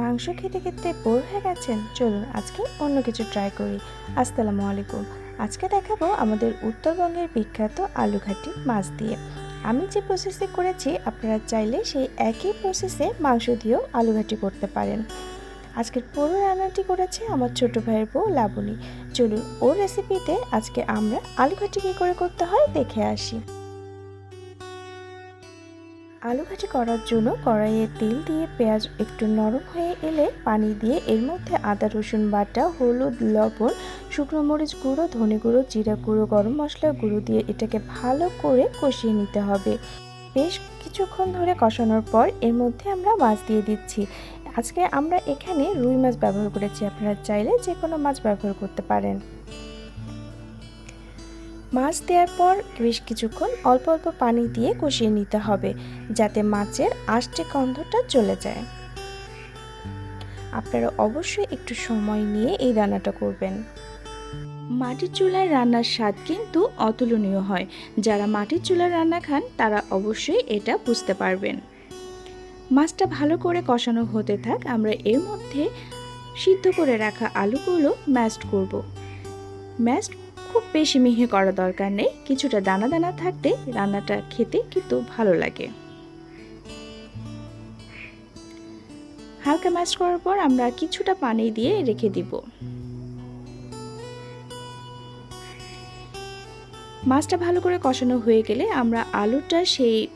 মাংস খেতে খেতে বোর হয়ে গেছেন? চলুন আজকে অন্য কিছু ট্রাই করি। আসসালামু আলাইকুম। আজকে দেখাবো আমাদের উত্তরবঙ্গের বিখ্যাত আলু ঘাটি মাছ দিয়ে। আমি যে প্রসেসে করেছি, আপনারা চাইলে সেই একই প্রসেসে মাংস দিয়েও আলু ঘাটি করতে পারেন। আজকের পুরো রান্নাটি করেছে আমার ছোট ভাইয়ের বউ লাবণী। চলুন ওর রেসিপিতে আজকে আমরা আলু ঘাটি কী করে করতে হয়, দেখে আসি। আলু ভাজি করার জন্য কড়াইয়ে তেল দিয়ে পেঁয়াজ একটু নরম হয়ে এলে পানি দিয়ে এর মধ্যে আদা, রসুন বাটা, হলুদ, লবণ, শুকনো মরিচ গুঁড়ো, ধনে গুঁড়ো, জিরা গুঁড়ো, গরম মশলা গুঁড়ো দিয়ে এটাকে ভালো করে কষিয়ে নিতে হবে। বেশ কিছুক্ষণ ধরে কষানোর পর এর মধ্যে আমরা মাছ দিয়ে দিচ্ছি। আজকে আমরা এখানে রুই মাছ ব্যবহার করেছি। আপনারা চাইলে যে কোনো মাছ ব্যবহার করতে পারেন। মাছ দেওয়ার পর বেশ কিছুক্ষণ অল্প অল্প পানি দিয়ে কষিয়ে নিতে হবে, যাতে মাছের আষ্টে গন্ধটা চলে যায়। আপনারা অবশ্যই একটু সময় নিয়ে এই রান্নাটা করবেন। মাটির চুলায় রান্নার স্বাদ কিন্তু অতুলনীয় হয়। যারা মাটির চুলায় রান্না খান, তারা অবশ্যই এটা বুঝতে পারবেন। মাছটা ভালো করে কষানো হতে থাক, আমরা এর মধ্যে সিদ্ধ করে রাখা আলুগুলো ম্যাশড করব। ম্যাশড খুব বেশি মিহি করা দরকার নেই। কিছুটা দানা দানা থাকতে রান্নাটা খেতে কিন্তু ভালো লাগে। হালকা ম্যাশ করার পর আমরা কিছুটা পানি দিয়ে রেখে দিব। মাছটা ভালো করে কষানো হয়ে গেলে আমরা আলুটা সেই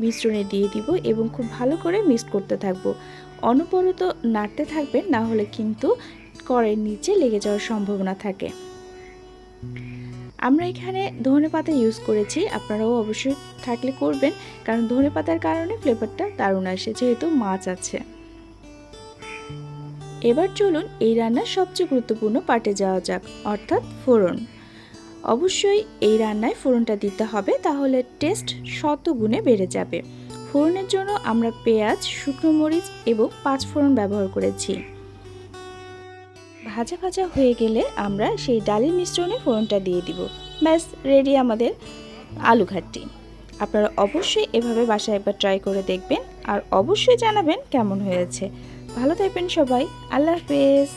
মিশ্রণে দিয়ে দিব এবং খুব ভালো করে মিক্স করতে থাকব। অনবরত নাড়তে থাকবেন, না হলে কিন্তু কড়ের নিচে লেগে যাওয়ার সম্ভাবনা থাকে। আমরা এখানে ধনে পাতা ইউজ করেছি, আপনারাও অবশ্যই থাকলে করবেন, কারণ ধনে পাতার কারণে ফ্লেভারটা দারুণ আসে, যেহেতু মাছ আছে। এবার চলুন এই রান্নার সবচেয়ে গুরুত্বপূর্ণ পার্টে যাওয়া যাক, অর্থাৎ ফোড়ন। অবশ্যই এই রান্নায় ফোড়নটা দিতে হবে, তাহলে টেস্ট শত গুণে বেড়ে যাবে। ফোড়নের জন্য আমরা পেঁয়াজ, শুকনো মরিচ এবং পাঁচ ফোড়ন ব্যবহার করেছি। ভাজা ভাজা হয়ে গেলে আমরা সেই ডালের মিশ্রণে ফোড়নটা দিয়ে দিব। ব্যাস রেডি আমাদের আলু ঘাটটি আপনারা অবশ্যই এভাবে বাসায় একবার ট্রাই করে দেখবেন আর অবশ্যই জানাবেন কেমন হয়েছে। ভালো থাকবেন সবাই। আল্লাহ হাফেজ।